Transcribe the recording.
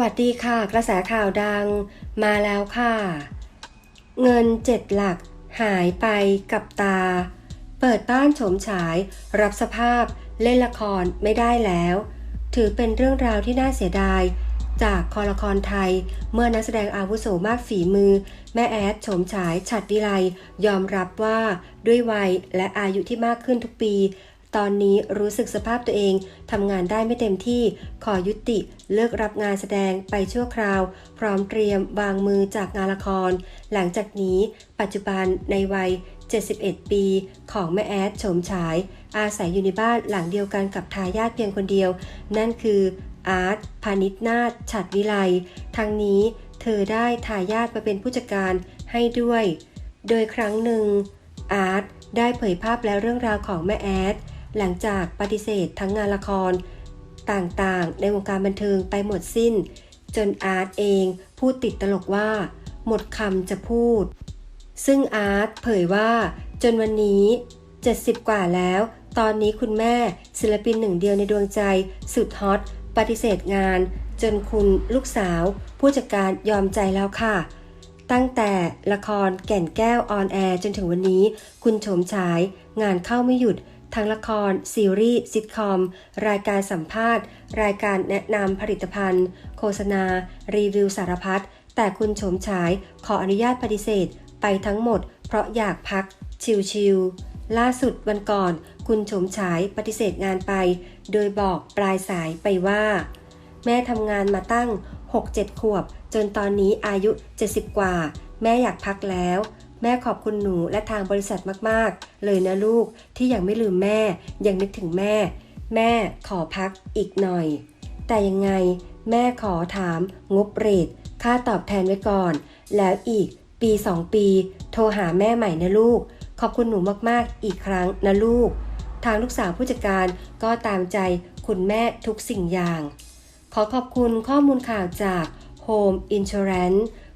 วัสดีค่ะ กระแสข่าวดังมาแล้วค่ะ เงินเจ็ดหลักหายไปกับตา เปิดบ้านโฉมฉาย รับสภาพเล่นละครไม่ได้แล้ว ถือเป็นเรื่องราวที่น่าเสียดาย จากคอละครไทย เมื่อนักแสดงอาวุโสมากฝีมือ แม่แอดโฉมฉายฉัดวิไลยอมรับว่าด้วยวัยและอายุที่มากขึ้นทุกปี ตอนนี้รู้สึกสภาพตัวเองทำงานได้ไม่เต็มที่ ขอยุติเลิกรับงานแสดงไปชั่วคราว พร้อมเตรียมวางมือจากงานละคร หลังจากนี้ ปัจจุบันในวัย 71 ปีของแม่แอดโฉมฉาย อาศัยอยู่ในบ้านหลังเดียวกันกับทายาทเพียงคนเดียว นั่นคืออาร์ตพานิชนาถฉัดวิไลทั้งนี้เธอได้ทายาทมาเป็นผู้จัดการให้ด้วย โดยครั้งหนึ่งอาร์ตได้เผยภาพและเรื่องราวของแม่แอด หลังจากปฏิเสธทั้งงานละคร ต่างๆ ในวงการบันเทิงไปหมดสิ้น จนอาร์ตเองพูดติดตลกว่า หมดคำจะพูด ซึ่งอาร์ตเผยว่า จนวันนี้ 70 กว่าแล้ว ตอนนี้คุณแม่ศิลปินหนึ่งเดียวในดวงใจ สุดฮอตปฏิเสธงาน จนคุณลูกสาว ผู้จัดการยอมใจแล้วค่ะ ตั้งแต่ละครแก่นแก้วออนแอร์จนถึงวันนี้ คุณโฉมฉายงานเข้าไม่หยุด ทั้งละคร ซีรีส์ซิทคอม รายการสัมภาษณ์ รายการแนะนำผลิตภัณฑ์ โฆษณา รีวิวสารพัด แต่คุณโฉมฉายขออนุญาตปฏิเสธ ไปทั้งหมด เพราะอยากพัก ชิลๆล่าสุดวันก่อน คุณโฉมฉายปฏิเสธงานไป โดยบอกปลายสายไปว่า แม่ทำงานมาตั้ง 6-7 ขวบ จนตอนนี้อายุ 70 กว่า แม่อยากพักแล้ว แม่ขอบคุณหนูและทางบริษัทมากๆ เลยนะลูกที่ยังไม่ลืมแม่ ยังนึกถึงแม่ แม่ขอพักอีกหน่อย แต่ยังไงแม่ขอถามงบเรทค่าตอบแทนไว้ก่อน แล้วอีกปี 2 ปี โทรหาแม่ใหม่นะลูก ขอบคุณหนูมากๆ อีกครั้งนะลูก ทางลูกสาวผู้จัดการก็ตามใจคุณแม่ทุกสิ่งอย่าง ขอขอบคุณข้อมูลข่าวจาก Home Insurance